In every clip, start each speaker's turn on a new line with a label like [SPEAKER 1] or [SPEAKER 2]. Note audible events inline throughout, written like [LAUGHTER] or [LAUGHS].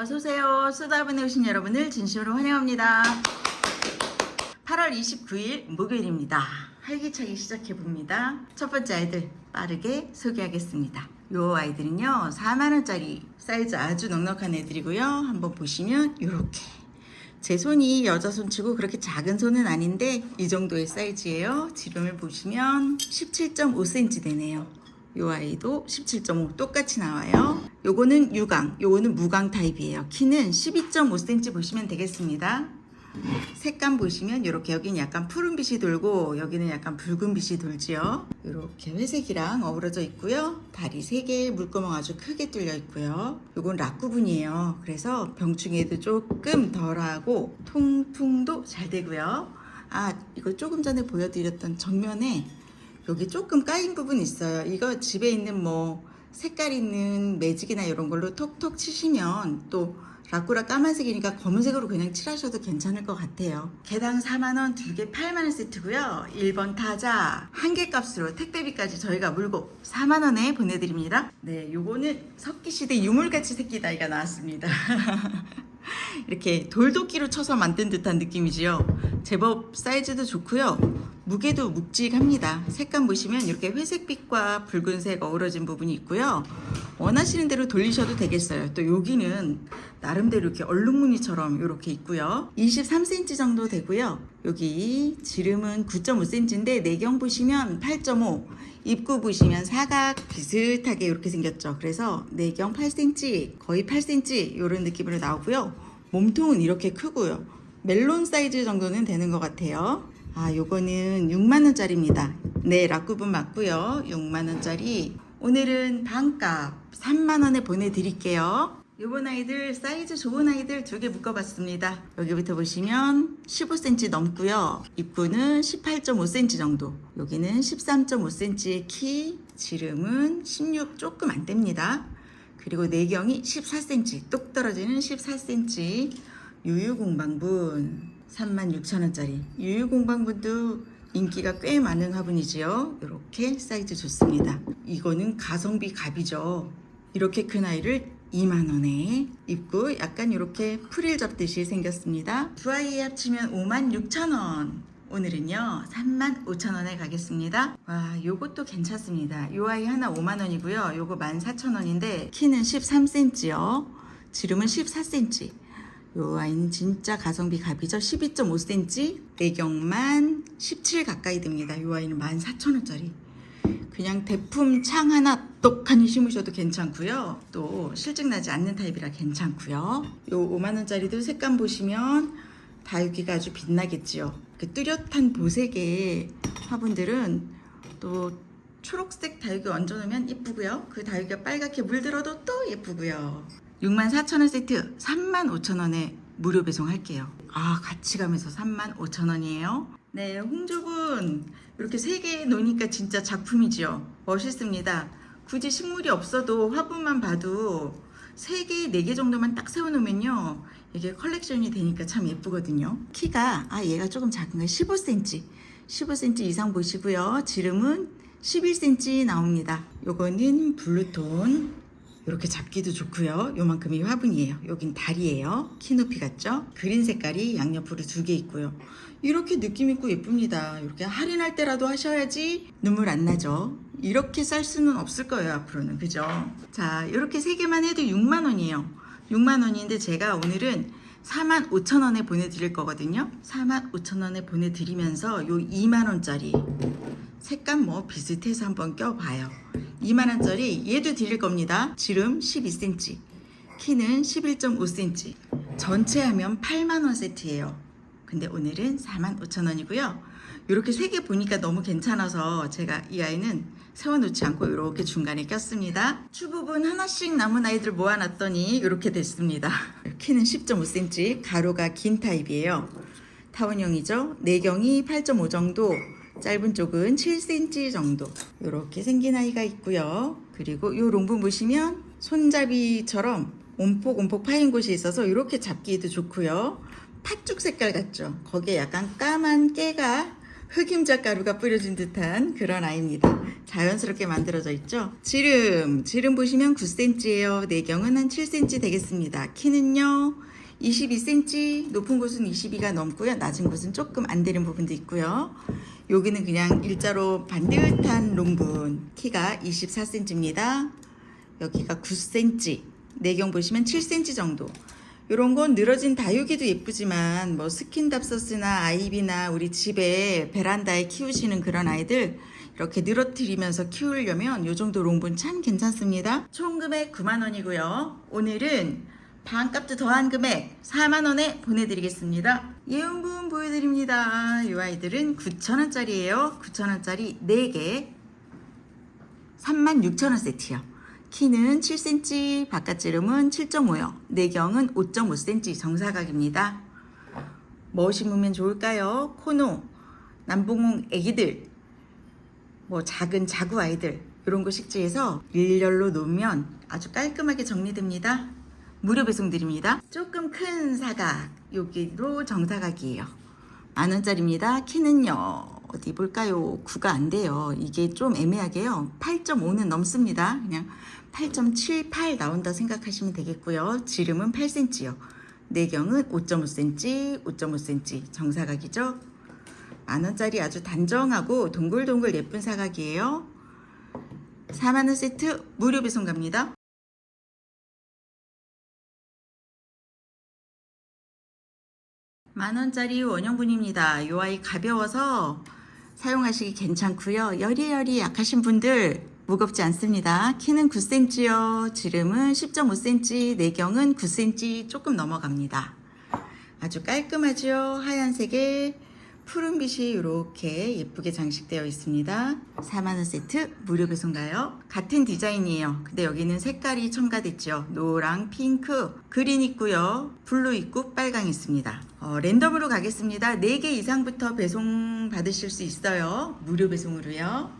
[SPEAKER 1] 어서오세요. 수다분에 오신 여러분을 진심으로 환영합니다. 8월 29일 목요일입니다. 활기차게 시작해봅니다. 첫 번째 아이들 빠르게 소개하겠습니다. 요 아이들은요, 4만원짜리 사이즈 아주 넉넉한 애들이고요. 한번 보시면 요렇게. 제 손이 여자 손치고 그렇게 작은 손은 아닌데 이 정도의 사이즈예요. 지름을 보시면 17.5cm 되네요. 요 아이도 17.5 똑같이 나와요. 요거는 유광, 요거는 무광 타입이에요. 키는 12.5cm 보시면 되겠습니다. 색감 보시면 이렇게 여기는 약간 푸른빛이 돌고 여기는 약간 붉은빛이 돌지요. 이렇게 회색이랑 어우러져 있고요. 다리 3개, 물구멍 아주 크게 뚫려 있고요. 요건 락구분이에요. 그래서 병충해도 조금 덜하고 통풍도 잘 되고요. 아, 이거 조금 전에 보여드렸던 정면에 여기 조금 까인 부분 있어요. 이거 집에 있는 뭐 색깔 있는 매직이나 이런 걸로 톡톡 치시면 또 라꾸라 까만색이니까 검은색으로 그냥 칠하셔도 괜찮을 것 같아요. 개당 4만원, 두 개 8만원 세트고요. 1번 타자 한 개 값으로 택배비까지 저희가 물고 4만원에 보내드립니다. 네, 요거는 석기시대 유물같이 새끼 나이가 나왔습니다. [LAUGHS] 이렇게 돌도끼로 쳐서 만든 듯한 느낌이지요. 제법 사이즈도 좋고요. 무게도 묵직합니다. 색감 보시면 이렇게 회색빛과 붉은색 어우러진 부분이 있고요. 원하시는 대로 돌리셔도 되겠어요. 또 여기는 나름대로 이렇게 얼룩무늬처럼 이렇게 있고요. 23cm 정도 되고요. 여기 지름은 9.5cm인데 내경 보시면 8.5 입구 보시면 사각 비슷하게 이렇게 생겼죠. 그래서 내경 8cm, 거의 8cm 이런 느낌으로 나오고요. 몸통은 이렇게 크고요. 멜론 사이즈 정도는 되는 것 같아요. 아, 요거는 6만원짜리입니다. 네, 락구분 맞고요. 6만원짜리. 오늘은 반값 3만원에 보내드릴게요. 요번 아이들 사이즈 좋은 아이들 두 개 묶어봤습니다. 여기부터 보시면 15cm 넘고요. 입구는 18.5cm 정도. 여기는 13.5cm의 키, 지름은 16 조금 안 됩니다. 그리고 내경이 14cm, 똑 떨어지는 14cm. 유유공방분 36,000원짜리. 유유공방분도 인기가 꽤 많은 화분이지요. 이렇게 사이즈 좋습니다. 이거는 가성비 갑이죠. 이렇게 큰 아이를 2만원에 입고 약간 이렇게 프릴 잡듯이 생겼습니다. 두 아이 합치면 56,000원. 오늘은요 35,000원에 가겠습니다. 와 요것도 괜찮습니다. 요 아이 하나 5만원이고요. 요거 14,000원인데 키는 13cm요. 지름은 14cm. 요 아이는 진짜 가성비 갑이죠. 12.5cm, 내경만 17 가까이 됩니다. 요 아이는 14,000원짜리. 그냥 대품 창 하나 똑하니 심으셔도 괜찮고요. 또 실증 나지 않는 타입이라 괜찮고요. 요 5만 원짜리도 색감 보시면 다육이가 아주 빛나겠지요. 그 뚜렷한 보색의 화분들은 또 초록색 다육이 얹어놓으면 예쁘고요. 그 다육이가 빨갛게 물들어도 또 예쁘고요. 64,000원 세트 35,000원에 무료 배송할게요. 아 같이 가면서 35,000원이에요. 네 홍조군 이렇게 세 개 놓으니까 진짜 작품이지요. 멋있습니다. 굳이 식물이 없어도 화분만 봐도 세 개, 네개 정도만 딱 세워놓으면요. 이게 컬렉션이 되니까 참 예쁘거든요. 키가, 아, 얘가 조금 작은 거예요. 15cm. 15cm 이상 보시고요. 지름은 11cm 나옵니다. 요거는 블루톤. 이렇게 잡기도 좋고요. 요만큼이 화분이에요. 여긴 다리예요. 키 높이 같죠? 그린 색깔이 양옆으로 두 개 있고요. 이렇게 느낌 있고 예쁩니다. 이렇게 할인할 때라도 하셔야지 눈물 안 나죠. 이렇게 쌀 수는 없을 거예요. 앞으로는 그죠? 자, 이렇게 세 개만 해도 6만 원이에요. 6만 원인데 제가 오늘은 4만 5천 원에 보내드릴 거거든요. 4만 5천 원에 보내드리면서 요 2만 원짜리 색감 뭐 비슷해서 한번 껴봐요. 2만원짜리 얘도 드릴 겁니다. 지름 12cm, 키는 11.5cm. 전체 하면 8만원 세트예요. 근데 오늘은 45,000원이고요. 이렇게 세 개 보니까 너무 괜찮아서 제가 이 아이는 세워놓지 않고 이렇게 중간에 꼈습니다. 추부분 하나씩 남은 아이들 모아놨더니 이렇게 됐습니다. 키는 10.5cm, 가로가 긴 타입이에요. 타원형이죠. 내경이 8.5 정도, 짧은 쪽은 7cm 정도 이렇게 생긴 아이가 있고요. 그리고 이 롱분 보시면 손잡이처럼 움푹움푹 파인 곳이 있어서 이렇게 잡기도 좋고요. 팥죽 색깔 같죠? 거기에 약간 까만 깨가 흑임자 가루가 뿌려진 듯한 그런 아이입니다. 자연스럽게 만들어져 있죠. 지름, 지름 보시면 9cm예요. 내경은 한 7cm 되겠습니다. 키는요. 22cm, 높은 곳은 22가 넘고요. 낮은 곳은 조금 안 되는 부분도 있고요. 여기는 그냥 일자로 반듯한 롱분, 키가 24cm입니다. 여기가 9cm, 내경 보시면 7cm 정도. 이런 건 늘어진 다육이도 예쁘지만 뭐 스킨답서스나 아이비나 우리 집에 베란다에 키우시는 그런 아이들 이렇게 늘어뜨리면서 키우려면 이 정도 롱분 참 괜찮습니다. 총 금액 9만 원이고요. 오늘은 반값도 더한 금액 4만 원에 보내드리겠습니다. 예온분 보여드립니다. 이 아이들은 9천 원짜리예요. 9천 원짜리 4개 3만 6천 원 세트요. 키는 7cm, 바깥지름은 7.5요. 내경은 5.5cm 정사각입니다. 뭐 심으면 좋을까요? 코노, 남봉홍 애기들, 뭐 작은 자구 아이들 이런 거 식재해서 일렬로 놓으면 아주 깔끔하게 정리됩니다. 무료 배송 드립니다. 조금 큰 사각 여기로 정사각이에요. 만 원짜리입니다. 키는요. 어디 볼까요? 9가 안 돼요. 이게 좀 애매하게요. 8.5는 넘습니다. 그냥 8.78 나온다 생각하시면 되겠고요. 지름은 8cm요. 내경은 5.5cm, 5.5cm 정사각이죠. 만 원짜리 아주 단정하고 동글동글 예쁜 사각이에요. 4만 원 세트 무료 배송 갑니다. 만 원짜리 원형분입니다. 이 아이 가벼워서 사용하시기 괜찮고요. 여리여리 약하신 분들 무겁지 않습니다. 키는 9cm요. 지름은 10.5cm, 내경은 9cm 조금 넘어갑니다. 아주 깔끔하죠. 하얀색에 푸른빛이 이렇게 예쁘게 장식되어 있습니다. 4만원 세트 무료 배송가요. 같은 디자인이에요. 근데 여기는 색깔이 첨가됐죠. 노랑, 핑크, 그린 있고요. 블루 있고 빨강 있습니다. 어, 랜덤으로 가겠습니다. 4개 이상부터 배송 받으실 수 있어요. 무료 배송으로요.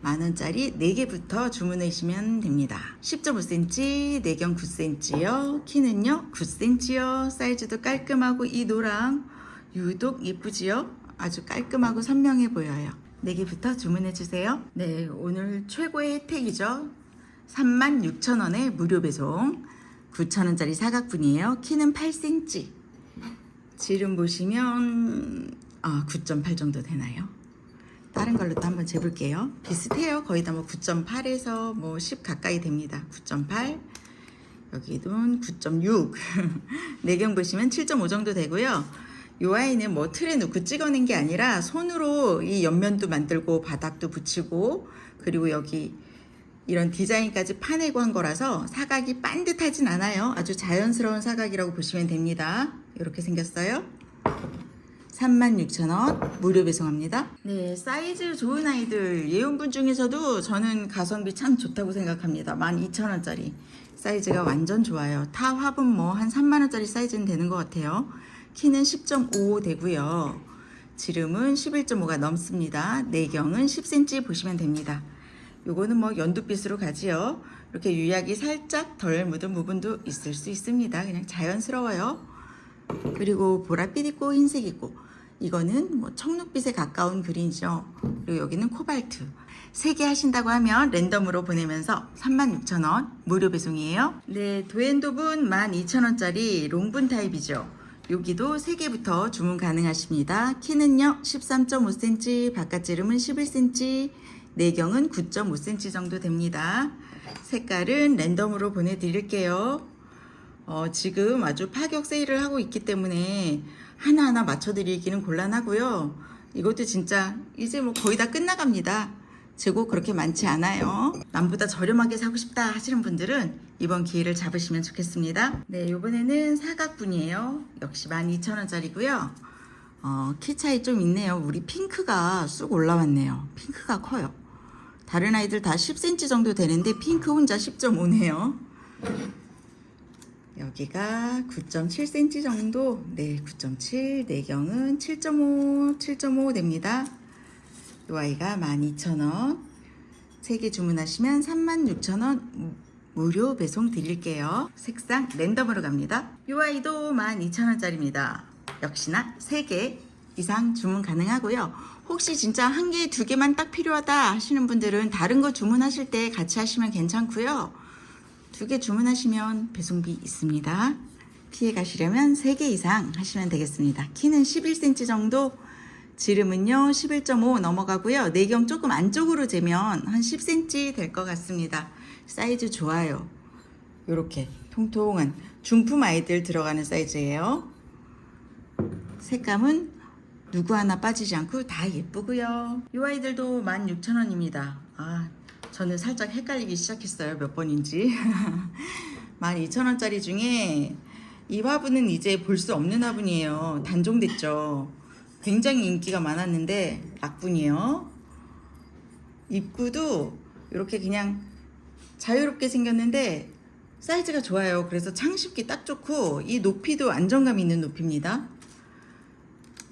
[SPEAKER 1] 만원짜리 4개부터 주문하시면 됩니다. 10.5cm, 내경 9cm요. 키는요, 9cm요. 사이즈도 깔끔하고 이 노랑 유독 예쁘지요? 아주 깔끔하고 선명해 보여요. 4개부터 주문해 주세요. 네, 오늘 최고의 혜택이죠. 36,000원에 무료 배송. 9,000원짜리 사각분이에요. 키는 8cm. 지름 보시면 아, 9.8 정도 되나요? 다른 걸로 또 한번 재볼게요. 비슷해요. 거의 다 뭐 9.8에서 뭐 10 가까이 됩니다. 9.8. 여기는 9.6. 내경 보시면 7.5 정도 되고요. 이 아이는 뭐 틀에 넣고 찍어낸 게 아니라 손으로 이 옆면도 만들고 바닥도 붙이고 그리고 여기 이런 디자인까지 파내고 한 거라서 사각이 반듯하진 않아요. 아주 자연스러운 사각이라고 보시면 됩니다. 이렇게 생겼어요. 36,000원 무료 배송합니다. 네, 사이즈 좋은 아이들 예용분 중에서도 저는 가성비 참 좋다고 생각합니다. 12,000원짜리 사이즈가 완전 좋아요. 타 화분 뭐 한 3만 원짜리 사이즈는 되는 것 같아요. 키는 10.5 되고요. 지름은 11.5가 넘습니다. 내경은 10cm 보시면 됩니다. 요거는 뭐 연두빛으로 가지요. 이렇게 유약이 살짝 덜 묻은 부분도 있을 수 있습니다. 그냥 자연스러워요. 그리고 보랏빛 있고 흰색 있고 이거는 뭐 청록빛에 가까운 그린이죠. 그리고 여기는 코발트. 세개 하신다고 하면 랜덤으로 보내면서 36,000원 무료 배송이에요. 네, 도엔도분 12,000원짜리 롱분 타입이죠. 여기도 3개부터 주문 가능하십니다. 키는요 13.5cm, 바깥지름은 11cm, 내경은 9.5cm 정도 됩니다. 색깔은 랜덤으로 보내드릴게요. 어, 지금 아주 파격 세일을 하고 있기 때문에 하나하나 맞춰드리기는 곤란하고요. 이것도 진짜 이제 뭐 거의 다 끝나갑니다. 재고 그렇게 많지 않아요. 남보다 저렴하게 사고 싶다 하시는 분들은 이번 기회를 잡으시면 좋겠습니다. 네, 이번에는 사각분이에요. 역시 12,000원짜리고요. 어, 키 차이 좀 있네요. 우리 핑크가 쑥 올라왔네요. 핑크가 커요. 다른 아이들 다 10cm 정도 되는데 핑크 혼자 10.5네요. 여기가 9.7cm 정도, 네, 9.7, 내경은 7.5, 7.5 됩니다. 이 아이가 12,000원. 3개 주문하시면 36,000원 무료 배송 드릴게요. 색상 랜덤으로 갑니다. 이 아이도 12,000원짜리입니다. 역시나 3개 이상 주문 가능하고요. 혹시 진짜 한 개, 두 개만 딱 필요하다 하시는 분들은 다른 거 주문하실 때 같이 하시면 괜찮고요. 두 개 주문하시면 배송비 있습니다. 피해 가시려면 세개 이상 하시면 되겠습니다. 키는 11cm 정도, 지름은요 11.5 넘어가고요. 내경 조금 안쪽으로 재면 한 10cm 될 것 같습니다. 사이즈 좋아요. 요렇게 통통한 중품 아이들 들어가는 사이즈예요. 색감은 누구 하나 빠지지 않고 다 예쁘고요. 이 아이들도 16,000원입니다. 아, 저는 살짝 헷갈리기 시작했어요. 몇 번인지. [LAUGHS] 12,000원짜리 중에 이 화분은 이제 볼 수 없는 화분이에요. 단종됐죠. 굉장히 인기가 많았는데 낙분이에요. 입구도 이렇게 그냥 자유롭게 생겼는데 사이즈가 좋아요. 그래서 창십기 딱 좋고 이 높이도 안정감 있는 높이입니다.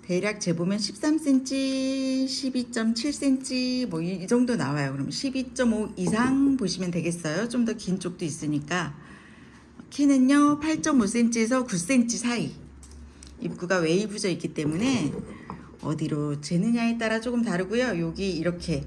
[SPEAKER 1] 대략 재보면 13cm, 12.7cm 뭐 이 정도 나와요. 그럼 12.5 이상 보시면 되겠어요. 좀 더 긴 쪽도 있으니까 키는요 8.5cm에서 9cm 사이. 입구가 웨이브져 있기 때문에 어디로 재느냐에 따라 조금 다르고요. 여기 이렇게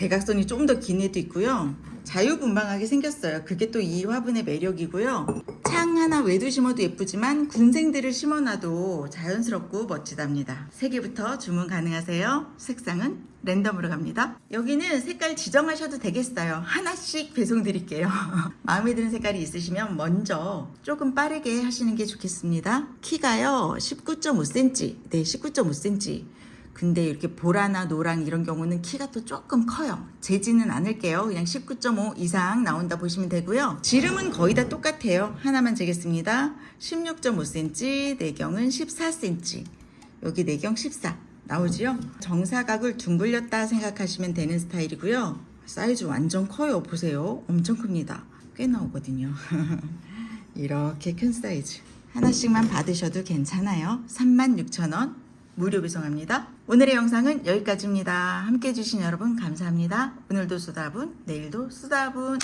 [SPEAKER 1] 대각선이 좀 더 긴 애도 있고요. 자유분방하게 생겼어요. 그게 또 이 화분의 매력이고요. 창 하나 외도 심어도 예쁘지만 군생들을 심어놔도 자연스럽고 멋지답니다. 세 개부터 주문 가능하세요. 색상은 랜덤으로 갑니다. 여기는 색깔 지정하셔도 되겠어요. 하나씩 배송 드릴게요. [LAUGHS] 마음에 드는 색깔이 있으시면 먼저 조금 빠르게 하시는 게 좋겠습니다. 키가요 19.5cm. 네, 19.5cm. 근데 이렇게 보라나 노랑 이런 경우는 키가 또 조금 커요. 재지는 않을게요. 그냥 19.5 이상 나온다 보시면 되고요. 지름은 거의 다 똑같아요. 하나만 재겠습니다. 16.5cm, 내경은 14cm. 여기 내경 14 나오지요? 정사각을 둥글렸다 생각하시면 되는 스타일이고요. 사이즈 완전 커요. 보세요. 엄청 큽니다. 꽤 나오거든요. [LAUGHS] 이렇게 큰 사이즈. 하나씩만 받으셔도 괜찮아요. 36,000원. 무료 배송합니다. 오늘의 영상은 여기까지입니다. 함께 해주신 여러분 감사합니다. 오늘도 수다분, 내일도 수다분.